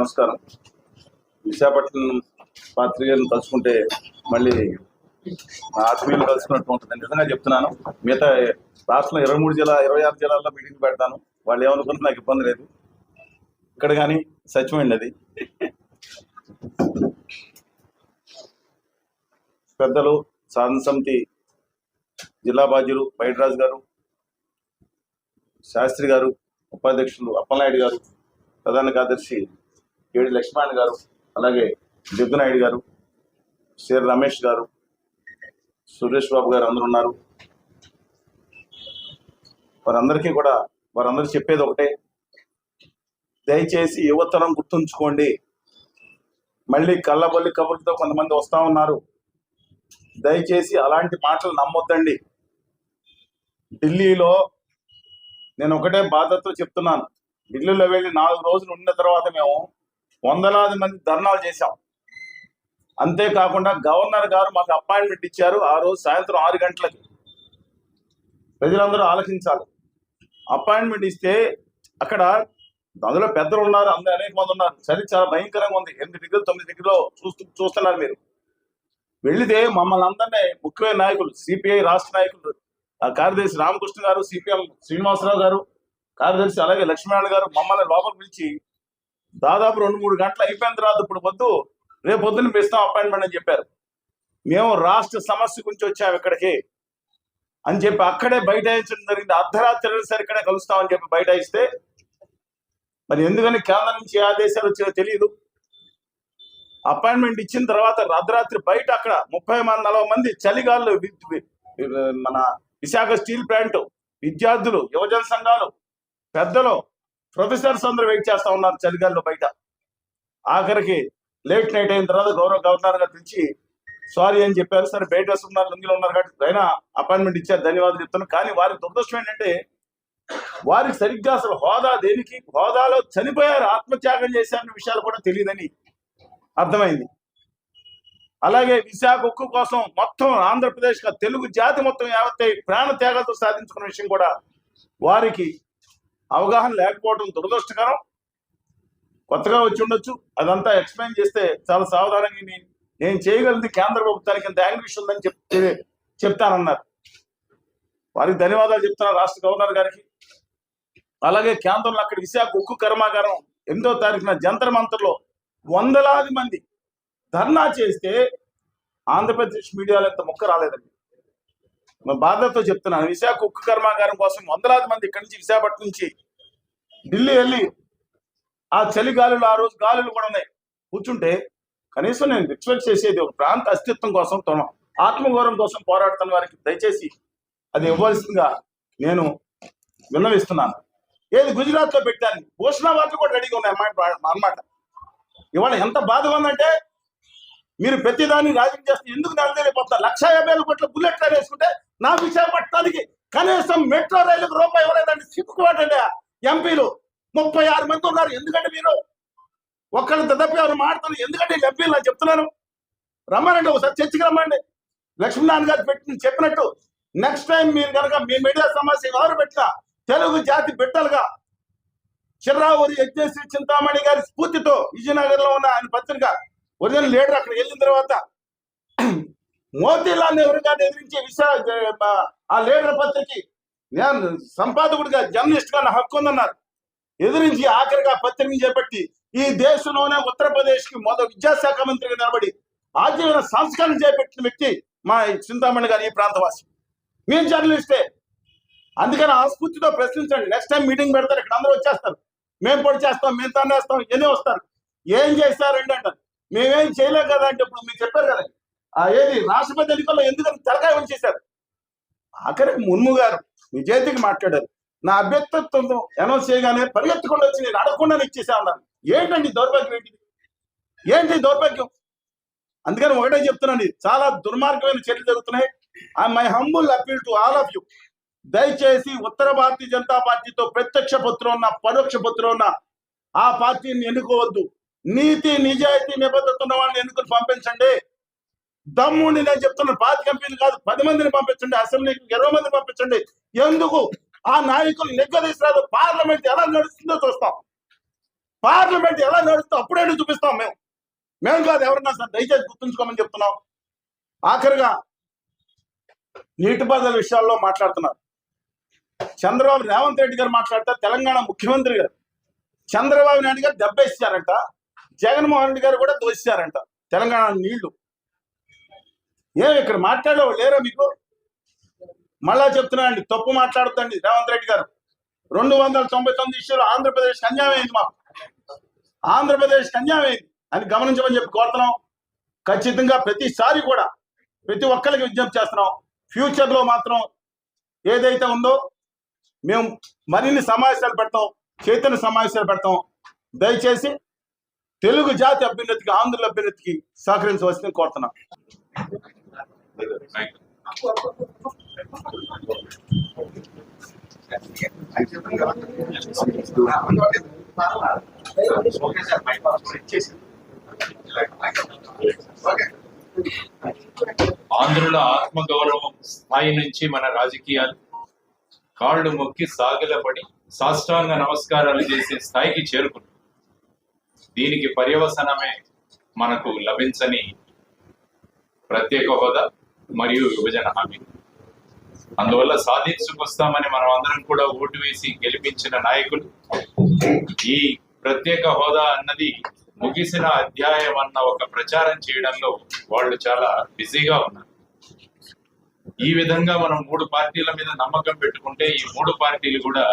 నమస్కారం. విశాఖపట్నం పాత్రికలను తలుచుకుంటే మళ్ళీ నా ఆత్మీయులు కలుసుకున్నట్టు ఉంటుంది నిజంగా చెప్తున్నాను మిగతా రాష్ట్రంలో ఇరవై మూడు జిల్లా ఇరవై ఆరు జిల్లాల్లో మీటింగ్ పెడతాను. వాళ్ళు ఏమనుకుంటే నాకు ఇబ్బంది లేదు. ఇక్కడ కానీ సత్యమైంది అది. పెద్దలు సాధన సమితి జిల్లా బాధ్యులు బయటరాజు గారు శాస్త్రి గారు ఉపాధ్యక్షులు అప్పలనాయుడు గారు ప్రధాన కార్యదర్శి ఏడి లక్ష్మణ్ గారు అలాగే దిగ్గునాయుడు గారు శేర్ రమేష్ గారు సురేష్ బాబు గారు అందరు ఉన్నారు. వారందరికీ కూడా వారందరూ చెప్పేది ఒకటే. దయచేసి యువతరం గుర్తుంచుకోండి. మళ్ళీ కళ్ళబొల్లి కబుర్లతో కొంతమంది వస్తా ఉన్నారు. దయచేసి అలాంటి మాటలు నమ్మొద్దండి. ఢిల్లీలో నేను ఒకటే బాధతో చెప్తున్నాను. ఢిల్లీలో వెళ్ళి నాలుగు రోజులు ఉన్న తర్వాత మేము వందలాది మంది ధర్నాలు చేశాం. అంతేకాకుండా గవర్నర్ గారు మాకు అపాయింట్మెంట్ ఇచ్చారు ఆ రోజు సాయంత్రం ఆరు గంటలకి. ప్రజలందరూ ఆలోచించాలి అపాయింట్మెంట్ ఇస్తే అక్కడ అందులో పెద్దలు ఉన్నారు అందరూ అనేక మంది ఉన్నారు. చలి చాలా భయంకరంగా ఉంది. ఎనిమిది డిగ్రీలు తొమ్మిది డిగ్రీలో చూస్తూ చూస్తున్నారు మీరు. వెళితే మమ్మల్ని అందరినీ ముఖ్యమైన నాయకులు సిపిఐ రాష్ట్ర నాయకులు ఆ కార్యదర్శి రామకృష్ణ గారు సిపిఎం శ్రీనివాసరావు గారు కార్యదర్శి అలాగే లక్ష్మీనారాయణ గారు మమ్మల్ని లోపల పిలిచి దాదాపు రెండు మూడు గంటలు అయిపోయిన తర్వాత ఇప్పుడు వద్దు రేపు పొద్దున్న ఇస్తాం అపాయింట్మెంట్ అని చెప్పారు. మేము రాష్ట్ర సమస్య గురించి వచ్చాము ఇక్కడికి అని చెప్పి అక్కడే బైఠాయించడం జరిగింది. అర్ధరాత్రి సరే ఇక్కడే కలుస్తామని చెప్పి బైఠాయిస్తే మరి ఎందుకని కేంద్రం నుంచి ఆదేశాలు వచ్చాయో తెలియదు అపాయింట్మెంట్ ఇచ్చిన తర్వాత అర్ధరాత్రి బయట అక్కడ ముప్పై మంది నలభై మంది చలిగాళ్ళు మన విశాఖ స్టీల్ ప్లాంట్ విద్యార్థులు యువజన సంఘాలు పెద్దలు ప్రొఫెసర్స్ అందరూ వెయిట్ చేస్తా ఉన్నారు చలిగాల్లో బయట. ఆఖరికి లేట్ నైట్ అయిన తర్వాత గౌరవ గవర్నర్ గారు పిలిచి సారీ అని చెప్పారు. సరే బయట వస్తున్నారు లుంగిలో ఉన్నారు కాబట్టి అయినా అపాయింట్మెంట్ ఇచ్చారు ధన్యవాదాలు చెప్తున్నాను కానీ వారికి దురదృష్టం ఏంటంటే వారికి సరిగ్గా అసలు హోదా దేనికి? హోదాలో చనిపోయారు ఆత్మత్యాగం చేశారన్న విషయాలు కూడా తెలియదని అర్థమైంది. అలాగే విశాఖ ఉక్కు కోసం మొత్తం ఆంధ్రప్రదేశ్ తెలుగు జాతి మొత్తం యావత్తై ప్రాణ త్యాగాలతో సాధించుకున్న విషయం కూడా వారికి అవగాహన లేకపోవడం దురదృష్టకరం. కొత్తగా వచ్చి ఉండొచ్చు. అదంతా ఎక్స్ప్లెయిన్ చేస్తే చాలా సావధానంగా నేను నేను చేయగలిగింది కేంద్ర ప్రభుత్వానికి ఇంత యాంగ్విష్ ఉందని చెప్తే చెప్తానన్నారు. వారికి ధన్యవాదాలు చెప్తున్నారు రాష్ట్ర గవర్నర్ గారికి. అలాగే కేంద్రంలో అక్కడ విశాఖ ఉక్కు కర్మాగారం ఎనిమిదో తారీఖున జంతర్ మంతర్లో వందలాది మంది ధర్నా చేస్తే ఆంధ్రప్రదేశ్ మీడియాలో ఇంత ముక్క రాలేదండి. బాధతో చెప్తున్నాను విశాఖ ఉక్కు కర్మాగారం కోసం వందలాది మంది ఇక్కడి నుంచి విశాఖపట్నం నుంచి ఢిల్లీ వెళ్ళి ఆ చలి గాలులు ఆ రోజు గాలులు కూడా ఉన్నాయి. కూర్చుంటే కనీసం నేను ఎక్స్పెక్ట్ చేసేది ఒక ప్రాంత అస్తిత్వం కోసం తన ఆత్మగౌరవం కోసం పోరాడుతున్న వారికి దయచేసి అది ఇవ్వాల్సిందిగా నేను విన్నవిస్తున్నాను. ఏది గుజరాత్లో పెట్టాను భూషణాబాద్ కూడా రెడీగా ఉన్నాయి అన్నమాట అన్నమాట. ఇవాళ ఎంత బాధగా ఉందంటే మీరు ప్రతిదాన్ని రాజకీయం చేస్తే ఎందుకు నెలదైపోతారు లక్ష యాభై వేల కోట్ల బుల్లెట్ ట్రైన్ వేసుకుంటే నా విశాఖపట్నానికి కనీసం మెట్రో రైలుకు రూపాయి ఇవ్వలేదండి. సిగ్గుకోటండి ఎంపీలు ముప్పై ఆరు మంది ఉన్నారు. ఎందుకంటే మీరు ఒక్కళ్ళు దద్దపి ఎవరు మాట్లాడుతున్నారు ఎందుకంటే ఎంపీలు నేను చెప్తున్నాను. రమ్మనండి ఒకసారి చర్చకి రమ్మండి లక్ష్మీనారాయణ గారు పెట్టిన చెప్పినట్టు నెక్స్ట్ టైం మీరు కనుక మీ మీడియా సమస్య ఎవరు పెట్టినా తెలుగు జాతి బిడ్డలుగా చిర్రావూరి యజ్ఞశ్రీ చింతామణి గారి స్ఫూర్తితో విజయనగరంలో ఉన్న ఆయన పత్రిక ఒరిజినల్ లీడర్ అక్కడ వెళ్ళిన తర్వాత మోతీలాల్ నెహ్రూ గారిని విషయా ఆ లీడర్ పత్రిక నేను సంపాదకుడిగా జర్నలిస్ట్గా నా హక్కు ఉందన్నారు. ఎదిరించి ఆఖరిగా పత్రికను చేపట్టి ఈ దేశంలోనే ఉత్తరప్రదేశ్కి మొదటి విద్యాశాఖ మంత్రిగా నిలబడి ఆజీవన సంస్కరణ చేపట్టిన వ్యక్తి మా చింతామణి గారు ఈ ప్రాంతవాసి. మీరు జర్నలిస్టే. అందుకని ఆ స్ఫూర్తితో ప్రశ్నించండి. నెక్స్ట్ టైం మీటింగ్ పెడతారు ఇక్కడ అందరూ వచ్చేస్తారు. మేము పొడి చేస్తాం మేము తండేస్తాం ఇవన్నీ వస్తారు. ఏం చేస్తారండి అంటారు? మేమేం చేయలేం కదా అంటే ఇప్పుడు మీరు చెప్పారు కదా. ఆ ఏది? రాష్ట్రపతి ఎన్నికల్లో ఎందుకని తలకాయ ఉంచేశారు ఆఖరికి మున్ము గారు విజయతికి మాట్లాడారు. నా అభ్యర్థిత్వంతో అనౌన్స్ చేయగానే పరిగెత్తకుండా వచ్చి నేను అడగకుండా ఇచ్చేసా ఉన్నాను ఏంటండి దౌర్భాగ్యం ఏంటిది? ఏంటి దౌర్భాగ్యం? అందుకని ఒకటే చెప్తున్నాను చాలా దుర్మార్గమైన చర్యలు జరుగుతున్నాయి. My humble appeal to all of you దయచేసి ఉత్తర భారతీయ జనతా పార్టీతో ప్రత్యక్ష పత్రం ఉన్న పరోక్ష పత్రం ఉన్న ఆ పార్టీని ఎన్నుకోవద్దు. నీతి నిజాయితీ నిబద్ధత ఉన్న వాళ్ళని ఎన్నుకుని పంపించండి. దమ్ముండి నేను చెప్తున్న పాతి కంపెనీలు కాదు పది మందిని పంపించండి. అసెంబ్లీకి ఇరవై మందిని పంపించండి. ఎందుకు? ఆ నాయకులు నిగ్గదీసరాదు. పార్లమెంట్ ఎలా నడుస్తుందో చూస్తాం. పార్లమెంట్ ఎలా నడుస్తుందో అప్పుడే చూపిస్తాం మేము. మేము కాదు ఎవరన్నా సార్ దయచేసి గుర్తుంచుకోమని చెప్తున్నాం. ఆఖరిగా నీటిపారుదల విషయాల్లో మాట్లాడుతున్నారు. చంద్రబాబు రేవంత్ రెడ్డి గారు మాట్లాడితే తెలంగాణ ముఖ్యమంత్రి గారు చంద్రబాబు నాయుడు గారు దెబ్బ ఇచ్చారంట జగన్మోహన్ రెడ్డి గారు కూడా దోషిస్తారంట తెలంగాణ నీళ్ళు. ఏం ఇక్కడ మాట్లాడేవాళ్ళు లేరా మీకు? మళ్ళా చెప్తున్నా అండి తప్పు మాట్లాడుతండి రేవంత్ రెడ్డి గారు. రెండు వందల తొంభై తొమ్మిది ఇష్యూలు ఆంధ్రప్రదేశ్ కన్యామైంది మాకు. ఆంధ్రప్రదేశ్ కన్యామైంది అని గమనించమని చెప్పి కోరుతున్నాం. ఖచ్చితంగా ప్రతిసారి కూడా ప్రతి ఒక్కరికి విజ్ఞప్తి చేస్తున్నాం. ఫ్యూచర్లో మాత్రం ఏదైతే ఉందో మేము మరిన్ని సమావేశాలు పెడతాం చైతన్య సమావేశాలు పెడతాం. దయచేసి తెలుగు జాతి అభ్యున్నతికి ఆంధ్రుల అభ్యున్నతికి సహకరించవలసింది కోరుతున్నాం. ఆంధ్రుల ఆత్మగౌరవం స్థాయి నుంచి మన రాజకీయాలు కాళ్ళు మొక్కి సాగిలపడి సాష్టాంగ నమస్కారాలు చేసే స్థాయికి చేరుకున్నాం. దీనికి పర్యవసనమే మనకు లభించని ప్రత్యేక హోదా మరియు విభజన హామీ అందువల్ల సాధించుకొస్తామని మనం అందరం కూడా ఓటు వేసి గెలిపించిన నాయకులు ఈ ప్రత్యేక హోదా అన్నది ముగిసిన అధ్యాయం అన్న ఒక ప్రచారం చేయడంలో వాళ్ళు చాలా బిజీగా ఉన్నారు. ఈ విధంగా మనం మూడు పార్టీల మీద నమ్మకం పెట్టుకుంటే ఈ మూడు పార్టీలు కూడా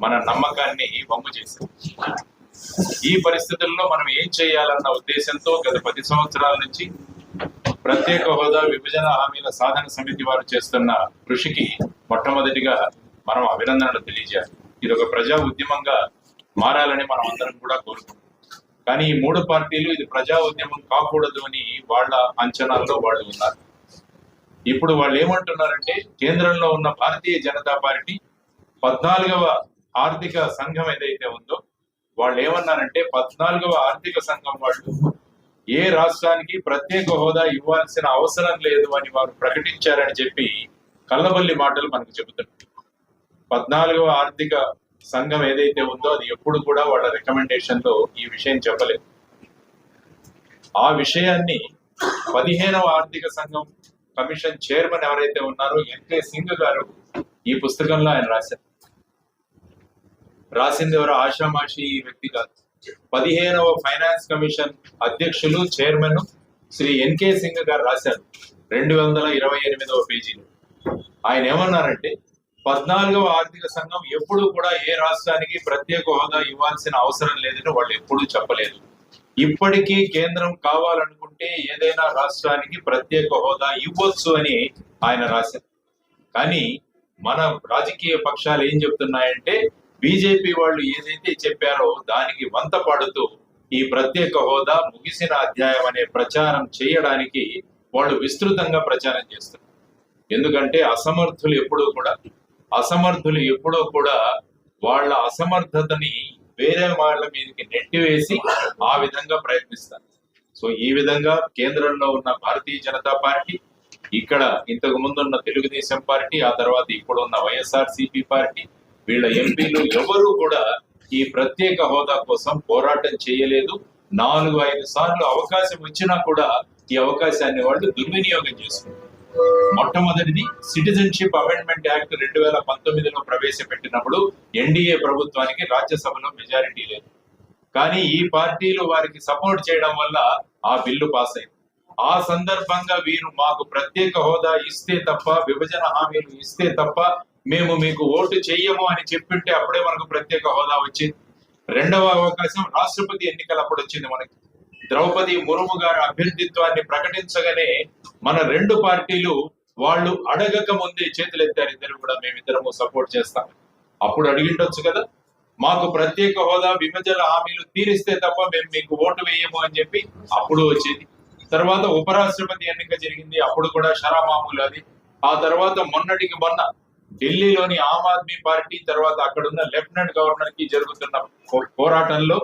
మన నమ్మకాన్ని వమ్ము చేశారు ఈ పరిస్థితుల్లో మనం ఏం చేయాలన్న ఉద్దేశంతో గత పది సంవత్సరాల నుంచి ప్రత్యేక హోదా విభజన హామీల సాధన సమితి వారు చేస్తున్న కృషికి మొట్టమొదటిగా మనం అభినందనలు తెలియజేయాలి. ఇది ఒక ప్రజా ఉద్యమంగా మారాలని మనం అందరం కూడా కోరుకుంటున్నాం. కానీ ఈ మూడు పార్టీలు ఇది ప్రజా ఉద్యమం కాకూడదు అని వాళ్ళ అంచనాల్లో వాళ్ళు ఉన్నారు. ఇప్పుడు వాళ్ళు ఏమంటున్నారంటే కేంద్రంలో ఉన్న భారతీయ జనతా పార్టీ పద్నాలుగవ ఆర్థిక సంఘం ఏదైతే ఉందో వాళ్ళు ఏమన్నారంటే పద్నాలుగవ ఆర్థిక సంఘం వాళ్ళు ఏ రాష్ట్రానికి ప్రత్యేక హోదా ఇవ్వాల్సిన అవసరం లేదు అని వారు ప్రకటించారని చెప్పి కల్లబల్లి మాటలు మనకు చెబుతున్నారు పద్నాలుగవ ఆర్థిక సంఘం ఏదైతే ఉందో అది ఎప్పుడు కూడా వాళ్ళ రికమెండేషన్లో ఈ విషయం చెప్పలేదు. ఆ విషయాన్ని పదిహేనవ ఆర్థిక సంఘం కమిషన్ చైర్మన్ ఎవరైతే ఉన్నారో ఎన్కే సింగ్ గారు ఈ పుస్తకంలో ఆయన రాశారు. రాసింది ఎవరు? ఆషామాషి వ్యక్తి కాదు. పదిహేనవ ఫైనాన్స్ కమిషన్ అధ్యక్షులు చైర్మన్ శ్రీ ఎన్కే సింగ్ గారు రాశారు రెండు వందల ఇరవై ఎనిమిదవ పేజీలో. ఆయన ఏమన్నారంటే పద్నాలుగవ ఆర్థిక సంఘం ఎప్పుడూ కూడా ఏ రాష్ట్రానికి ప్రత్యేక హోదా ఇవ్వాల్సిన అవసరం లేదని వాళ్ళు ఎప్పుడూ చెప్పలేదు. ఇప్పటికీ కేంద్రం కావాలనుకుంటే ఏదైనా రాష్ట్రానికి ప్రత్యేక హోదా ఇవ్వచ్చు అని ఆయన రాశారు. కానీ మన రాజకీయ పక్షాలు ఏం చెప్తున్నాయంటే బీజేపీ వాళ్ళు ఏదైతే చెప్పారో దానికి వంత పడుతూ ఈ ప్రత్యేక హోదా ముగిసిన అధ్యాయం అనే ప్రచారం చేయడానికి వాళ్ళు విస్తృతంగా ప్రచారం చేస్తారు. ఎందుకంటే అసమర్థులు ఎప్పుడూ కూడా అసమర్థులు ఎప్పుడూ కూడా వాళ్ళ అసమర్థతని వేరే వాళ్ళ మీదకి నెట్టివేసి ఆ విధంగా ప్రయత్నిస్తారు. సో ఈ విధంగా కేంద్రంలో ఉన్న భారతీయ జనతా పార్టీ ఇక్కడ ఇంతకు ముందున్న తెలుగుదేశం పార్టీ ఆ తర్వాత ఇప్పుడున్న వైఎస్ఆర్ సిపి పార్టీ వీళ్ళ ఎంపీలు ఎవరు కూడా ఈ ప్రత్యేక హోదా కోసం పోరాటం చేయలేదు. నాలుగు ఐదు సార్లు అవకాశం వచ్చినా కూడా ఈ అవకాశాన్ని వాళ్ళు దుర్వినియోగం చేసుకున్నారు మొట్టమొదటిది సిటిజన్షిప్ అమెండ్మెంట్ యాక్ట్ రెండు వేల పంతొమ్మిదిలో ప్రవేశపెట్టినప్పుడు ఎన్డీఏ ప్రభుత్వానికి రాజ్యసభలో మెజారిటీ లేదు. కానీ ఈ పార్టీలు వారికి సపోర్ట్ చేయడం వల్ల ఆ బిల్లు పాస్ అయింది. ఆ సందర్భంగా వీరు మాకు ప్రత్యేక హోదా ఇస్తే తప్ప విభజన హామీలు ఇస్తే తప్ప మేము మీకు ఓటు చెయ్యము అని చెప్పింటే అప్పుడే మనకు ప్రత్యేక హోదా వచ్చింది. రెండవ అవకాశం రాష్ట్రపతి ఎన్నికలప్పుడు వచ్చింది మనకి. ద్రౌపది ముర్ము గారి అభ్యర్థిత్వాన్ని ప్రకటించగానే మన రెండు పార్టీలు వాళ్ళు అడగక ముందే చేతులు ఎత్తారు. ఇద్దరు కూడా మేమిద్దరము సపోర్ట్ చేస్తాం. అప్పుడు అడిగిండొచ్చు కదా. మాకు ప్రత్యేక హోదా విభజన హామీలు తీరిస్తే తప్ప మేము మీకు ఓటు వేయము అని చెప్పి అప్పుడు వచ్చింది. తర్వాత ఉపరాష్ట్రపతి ఎన్నిక జరిగింది. అప్పుడు కూడా షరామామూలు అది. ఆ తర్వాత మొన్నటికి మొన్న ఢిల్లీలోని ఆమ్ ఆద్మీ పార్టీ తర్వాత అక్కడున్న లెఫ్టినెంట్ గవర్నర్కి జరుగుతున్న పోరాటంలో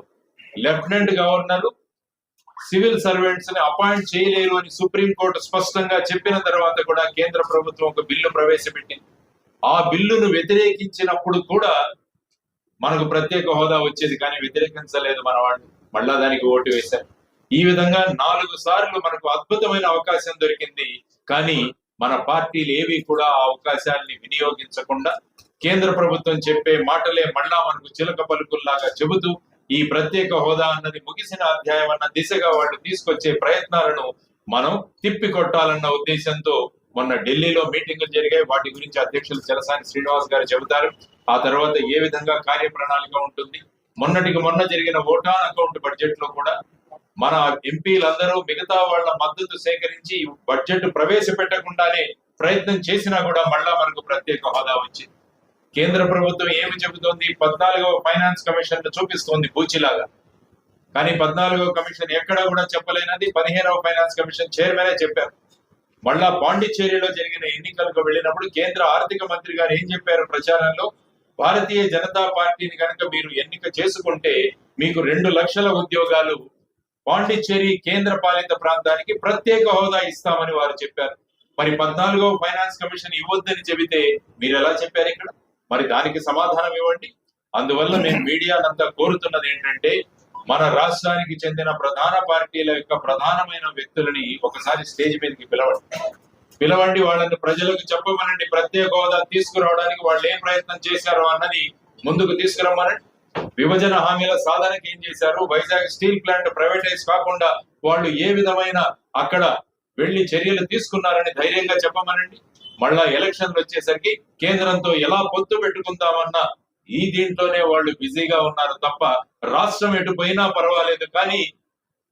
లెఫ్టినెంట్ గవర్నర్ సివిల్ సర్వెంట్స్ని అపాయింట్ చేయలేరు అని సుప్రీంకోర్టు స్పష్టంగా చెప్పిన తర్వాత కూడా కేంద్ర ప్రభుత్వం ఒక బిల్లు ప్రవేశపెట్టింది. ఆ బిల్లును వ్యతిరేకించినప్పుడు కూడా మనకు ప్రత్యేక హోదా వచ్చేది కానీ వ్యతిరేకించలేదు మన వాళ్ళు. మళ్ళా దానికి ఓటు వేశారు. ఈ విధంగా నాలుగు సార్లు మనకు అద్భుతమైన అవకాశం దొరికింది. కానీ మన పార్టీలు ఏవి కూడా ఆ అవకాశాన్ని వినియోగించకుండా కేంద్ర ప్రభుత్వం చెప్పే మాటలే మళ్ళా మనకు చిలక పలుకుల్లాగా చెబుతూ ఈ ప్రత్యేక హోదా అన్నది ముగిసిన అధ్యాయం అన్న దిశగా వాళ్ళు తీసుకొచ్చే ప్రయత్నాలను మనం తిప్పి కొట్టాలన్న ఉద్దేశంతో మొన్న ఢిల్లీలో మీటింగులు జరిగాయి. వాటి గురించి అధ్యక్షులు చలసాని శ్రీనివాస్ గారు చెబుతారు. ఆ తర్వాత ఏ విధంగా కార్యప్రణాళిక ఉంటుంది? మొన్నటికి మొన్న జరిగిన ఓటాన్ అకౌంట్ బడ్జెట్లో కూడా మన ఎంపీలందరూ మిగతా వాళ్ళ మద్దతు సేకరించి బడ్జెట్ ప్రవేశపెట్టకుండానే ప్రయత్నం చేసినా కూడా మళ్ళా మనకు ప్రత్యేక హోదా వచ్చింది. కేంద్ర ప్రభుత్వం ఏమి చెబుతోంది? పద్నాలుగవ ఫైనాన్స్ కమిషన్ చూపిస్తోంది బూచిలాగా. కానీ పద్నాలుగవ కమిషన్ ఎక్కడ కూడా చెప్పలేనది పదిహేనవ ఫైనాన్స్ కమిషన్ చైర్మనే చెప్పారు. మళ్ళా పాండిచ్చేరిలో జరిగిన ఎన్నికలకు వెళ్ళినప్పుడు కేంద్ర ఆర్థిక మంత్రి గారు ఏం చెప్పారు ప్రచారంలో? భారతీయ జనతా పార్టీని కనుక మీరు ఎన్నిక చేసుకుంటే మీకు రెండు లక్షల ఉద్యోగాలు పాండిచ్చేరి కేంద్ర పాలిత ప్రాంతానికి ప్రత్యేక హోదా ఇస్తామని వారు చెప్పారు. మరి పద్నాలుగో ఫైనాన్స్ కమిషన్ ఇవ్వద్దని చెబితే మీరు ఎలా చెప్పారు ఇక్కడ? మరి దానికి సమాధానం ఇవ్వండి. అందువల్ల మేము మీడియానంతా కోరుతున్నది ఏంటంటే మన రాష్ట్రానికి చెందిన ప్రధాన పార్టీల యొక్క ప్రధానమైన వ్యక్తులని ఒకసారి స్టేజ్ మీదకి పిలవండి. పిలవండి వాళ్ళని ప్రజలకు చెప్పమనండి. ప్రత్యేక హోదా తీసుకురావడానికి వాళ్ళు ఏం ప్రయత్నం చేశారో అన్నది ముందుకు తీసుకురమ్మనండి. విభజన హామీల సాధనకి ఏం చేశారు? వైజాగ్ స్టీల్ ప్లాంట్ ప్రైవేటైజ్ కాకుండా వాళ్ళు ఏ విధమైన అక్కడ వెళ్ళి చర్యలు తీసుకున్నారని ధైర్యంగా చెప్పమనండి. మళ్ళా ఎలక్షన్లు వచ్చేసరికి కేంద్రంతో ఎలా పొత్తు పెట్టుకుందామన్న ఈ దీంట్లోనే వాళ్ళు బిజీగా ఉన్నారు తప్ప రాష్ట్రం ఎటు పోయినా పర్వాలేదు. కానీ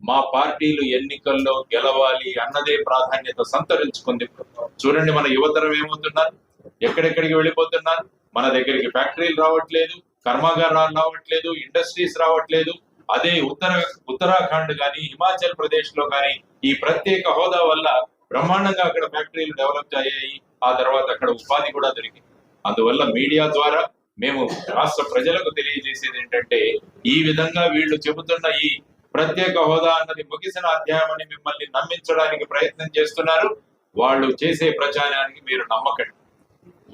మా పార్టీలు ఎన్నికల్లో గెలవాలి అన్నదే ప్రాధాన్యత సంతరించుకుంది. చూడండి మన యువతరం ఏమవుతున్నారు? ఎక్కడెక్కడికి వెళ్ళిపోతున్నారు? మన దగ్గరికి ఫ్యాక్టరీలు రావట్లేదు. కర్మాగారాలు రావట్లేదు ఇండస్ట్రీస్ రావట్లేదు. అదే ఉత్తర ఉత్తరాఖండ్ కానీ హిమాచల్ ప్రదేశ్లో కానీ ఈ ప్రత్యేక హోదా వల్ల బ్రహ్మాండంగా అక్కడ ఫ్యాక్టరీలు డెవలప్ అయ్యాయి. ఆ తర్వాత అక్కడ ఉపాధి కూడా దొరికింది. అందువల్ల మీడియా ద్వారా మేము రాష్ట్ర ప్రజలకు తెలియజేసేది ఏంటంటే ఈ విధంగా వీళ్ళు చెబుతున్న ఈ ప్రత్యేక హోదా అన్నది ముగిసిన అధ్యాయం అని మిమ్మల్ని నమ్మించడానికి ప్రయత్నం చేస్తున్నారు. వాళ్ళు చేసే ప్రచారానికి మీరు నమ్మకండి.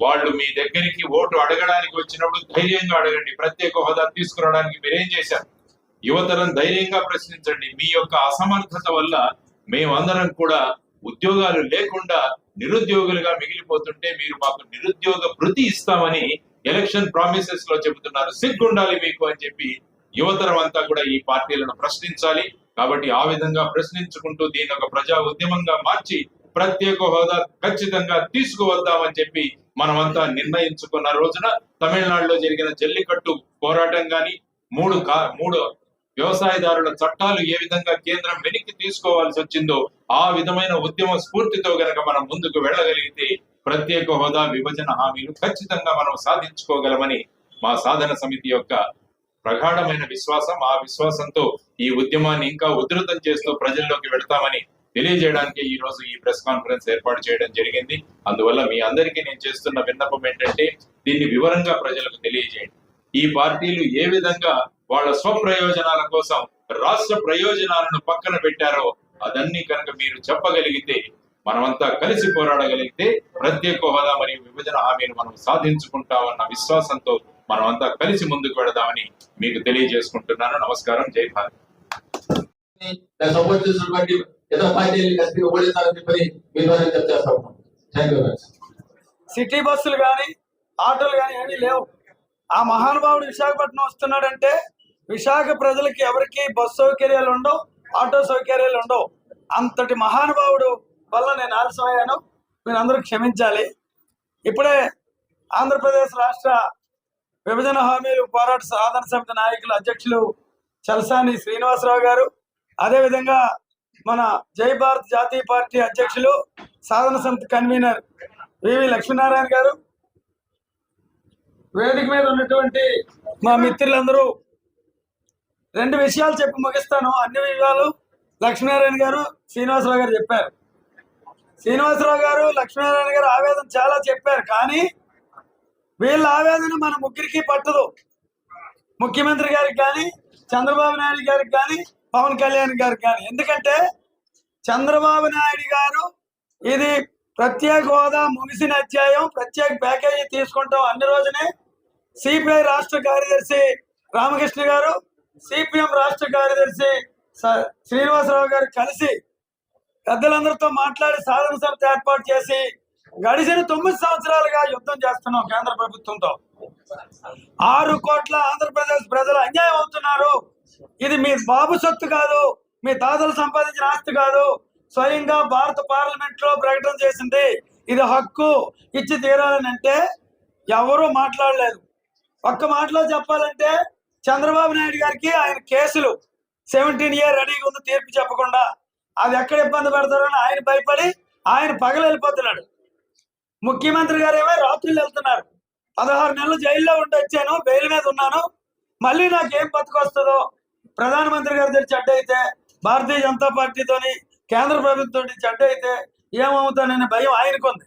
వాళ్ళు మీ దగ్గరికి ఓటు అడగడానికి వచ్చినప్పుడు ధైర్యంగా అడగండి. ప్రత్యేక హోదా తీసుకురావడానికి మీరేం చేశారు? యువతరం ధైర్యంగా ప్రశ్నించండి. మీ యొక్క అసమర్థత వల్ల మేమందరం కూడా ఉద్యోగాలు లేకుండా నిరుద్యోగులుగా మిగిలిపోతుంటే మీరు మాకు నిరుద్యోగ భృతి ఇస్తామని ఎలక్షన్ ప్రామిసెస్లో చెబుతున్నారు. సిగ్గుండాలి మీకు అని చెప్పి యువతరం అంతా కూడా ఈ పార్టీలను ప్రశ్నించాలి. కాబట్టి ఆ విధంగా ప్రశ్నించుకుంటూ దీని ఒక ప్రజా ఉద్యమంగా మార్చి ప్రత్యేక హోదా ఖచ్చితంగా తీసుకువద్దామని చెప్పి మనమంతా నిర్ణయించుకున్న రోజున తమిళనాడులో జరిగిన జల్లికట్టు పోరాటం గాని మూడు కా మూడు వ్యవసాయదారుల చట్టాలు ఏ విధంగా కేంద్రం వెనక్కి తీసుకోవాల్సి వచ్చిందో ఆ విధమైన ఉద్యమ స్ఫూర్తితో గనక మనం ముందుకు వెళ్ళగలిగితే ప్రత్యేక హోదా విభజన హామీలు ఖచ్చితంగా మనం సాధించుకోగలమని మా సాధన సమితి యొక్క ప్రగాఢమైన విశ్వాసం ఆ విశ్వాసంతో ఈ ఉద్యమాన్ని ఇంకా ఉధృతం చేస్తూ ప్రజల్లోకి వెళ్తామని తెలియజేయడానికి ఈ రోజు ఈ ప్రెస్ కాన్ఫరెన్స్ ఏర్పాటు చేయడం జరిగింది. అందువల్ల మీ అందరికీ నేను చేస్తున్న విన్నపం ఏంటంటే దీన్ని వివరంగా ప్రజలకు తెలియజేయండి. ఈ పార్టీలు ఏ విధంగా వాళ్ళ స్వప్రయోజనాల కోసం రాష్ట్ర ప్రయోజనాలను పక్కన పెట్టారో అదన్నీ కనుక మీరు చెప్పగలిగితే మనమంతా కలిసి పోరాడగలిగితే ప్రత్యేక హోదా మరియు విభజన హామీని మనం సాధించుకుంటామన్న విశ్వాసంతో మనమంతా కలిసి ముందుకు వెళదామని మీకు తెలియజేసుకుంటున్నాను. నమస్కారం. జై భారత్. ఏదో సపోర్ట్ పార్టీలు కలిసి ఓడిస్తారని చెప్పని మీ ద్వారా తెలియజేస్తా ఉన్నాం. థ్యాంక్ యూ సిటీ బస్సులు కానీ ఆటోలు కానీ ఏమీ లేవు. ఆ మహానుభావుడు విశాఖపట్నం వస్తున్నాడంటే విశాఖ ప్రజలకి ఎవరికి బస్సు సౌకర్యాలు ఉండవు ఆటో సౌకర్యాలు ఉండవు. అంతటి మహానుభావుడు వల్ల నేను ఆలస్యమయ్యాను. మీరు అందరూ క్షమించాలి. ఇప్పుడే ఆంధ్రప్రదేశ్ రాష్ట్ర విభజన హామీలు పోరాట సాధన సమితి నాయకులు అధ్యక్షులు చలసాని శ్రీనివాసరావు గారు. అదేవిధంగా మన జై భారత్ జాతీయ పార్టీ అధ్యక్షులు సాధన సమితి కన్వీనర్ వివి లక్ష్మీనారాయణ గారు. వేదిక మీద ఉన్నటువంటి మా మిత్రులందరూ రెండు విషయాలు చెప్పి ముగిస్తాను. అన్ని విషయాలు లక్ష్మీనారాయణ గారు శ్రీనివాసరావు గారు చెప్పారు. శ్రీనివాసరావు గారు లక్ష్మీనారాయణ గారు ఆవేదన చాలా చెప్పారు. కానీ వీళ్ళ ఆవేదన మన ముగ్గురికి పట్టదు. ముఖ్యమంత్రి గారికి కానీ చంద్రబాబు నాయుడు గారికి కానీ పవన్ కళ్యాణ్ గారు కానీ. ఎందుకంటే చంద్రబాబు నాయుడు గారు ఇది ప్రత్యేక హోదా ముగిసిన అధ్యాయం ప్రత్యేక ప్యాకేజీ తీసుకుంటాం అన్ని రోజునే. సిపిఐ రాష్ట్ర కార్యదర్శి రామకృష్ణ గారు సిపిఎం రాష్ట్ర కార్యదర్శి శ్రీనివాసరావు గారు కలిసి పెద్దలందరితో మాట్లాడి సాధన సమితి ఏర్పాటు చేసి గడిచిన తొమ్మిది సంవత్సరాలుగా యుద్ధం చేస్తున్నాం కేంద్ర ప్రభుత్వంతో. ఆరు కోట్ల ఆంధ్రప్రదేశ్ ప్రజలు అన్యాయం అవుతున్నారు. ఇది మీ బాబు సొత్తు కాదు మీ తాతలు సంపాదించిన ఆస్తి కాదు. స్వయంగా భారత పార్లమెంట్లో ప్రకటన చేసింది. ఇది హక్కు. ఇచ్చి తీరాలని అంటే ఎవరూ మాట్లాడలేదు. ఒక్క మాటలో చెప్పాలంటే చంద్రబాబు నాయుడు గారికి ఆయన కేసులు సెవెంటీన్ ఇయర్ రెడీగా ఉంది తీర్పు చెప్పకుండా. అది ఎక్కడ ఇబ్బంది పెడతారని ఆయన భయపడి ఆయన పగలు వెళ్ళిపోతున్నాడు. ముఖ్యమంత్రి గారేమో రాత్రులు వెళ్తున్నారు. పదహారు నెలలు జైల్లో ఉండి వచ్చాను బెయిల్ మీద ఉన్నాను. మళ్ళీ నాకేం బతుకొస్తుందో ప్రధానమంత్రి గారి దగ్గర చెడ్డ అయితే భారతీయ జనతా పార్టీతోని కేంద్ర ప్రభుత్వం చెడ్డ అయితే ఏమవుతాననే భయం ఆయనకుంది.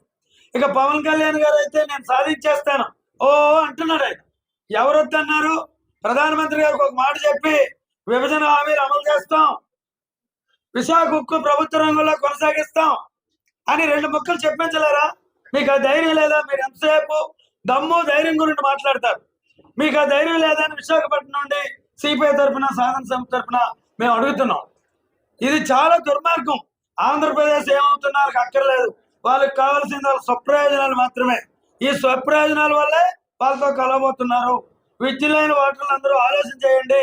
ఇక పవన్ కళ్యాణ్ గారు అయితే నేను సాధించేస్తాను. ఓ అంటున్నాడు ఆయన. ఎవరు వద్దన్నారు ప్రధానమంత్రి గారికి ఒక మాట చెప్పి విభజన హామీలు అమలు చేస్తాం. విశాఖ ఉక్కు ప్రభుత్వ రంగంలో కొనసాగిస్తాం అని రెండు ముక్కలు చెప్పించలేరా? మీకు ఆ ధైర్యం లేదా? మీరు ఎంతసేపు? దమ్ము ధైర్యం గురించి మాట్లాడతారు. మీకు ఆ ధైర్యం అని విశాఖపట్నం నుండి సిపిఐ తరఫున సాధన సమితి తరఫున మేము అడుగుతున్నాం. ఇది చాలా దుర్మార్గం. ఆంధ్రప్రదేశ్ ఏమవుతున్నారు అక్కర్లేదు. వాళ్ళకి కావాల్సిన వాళ్ళ స్వప్రయోజనాలు మాత్రమే. ఈ స్వప్రయోజనాల వల్లే వాళ్ళతో కలవబోతున్నారు. విద్యులైన వాటిని అందరూ ఆలోచన చేయండి.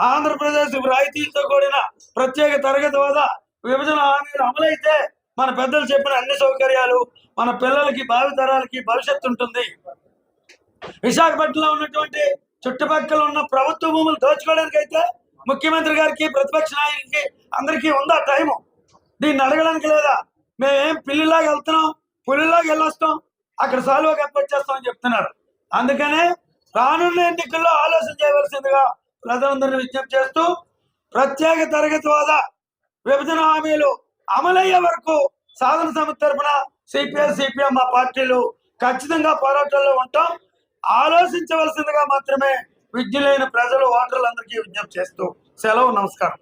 ఆంధ్రప్రదేశ్ రాయితీలతో కూడిన ప్రత్యేక తరగతి హోదా విభజన హామీలు అమలైతే మన పెద్దలు చెప్పిన అన్ని సౌకర్యాలు మన పిల్లలకి భావితరాలకి భవిష్యత్తు ఉంటుంది. విశాఖపట్నంలో ఉన్నటువంటి చుట్టుపక్కల ఉన్న ప్రభుత్వ భూములు దోచుకోవడానికి అయితే ముఖ్యమంత్రి గారికి ప్రతిపక్ష నాయకుడికి అందరికీ ఉందా టైము? దీన్ని అడగడానికి లేదా? మేమేం పిల్లిలాగా వెళ్తున్నాం పులిలాగా వెళ్ళొస్తాం అక్కడ సాల్వా కప్పొచ్చేస్తామని చెప్తున్నారు. అందుకనే రానున్న ఎన్నికల్లో ఆలోచన చేయవలసిందిగా ప్రజలందరినీ విజ్ఞప్తి చేస్తూ ప్రత్యేక తరగతి హోదా విభజన హామీలు అమలయ్యే వరకు సాధన సమితి తరఫున సిపిఎస్ సిపిఎం మా పార్టీలు ఖచ్చితంగా పోరాటంలో ఉంటాం. ఆలోచించవలసిందిగా మాత్రమే విద్యులైన ప్రజలు ఓటర్లందరికీ విజ్ఞప్తి చేస్తూ సెలవు నమస్కారం.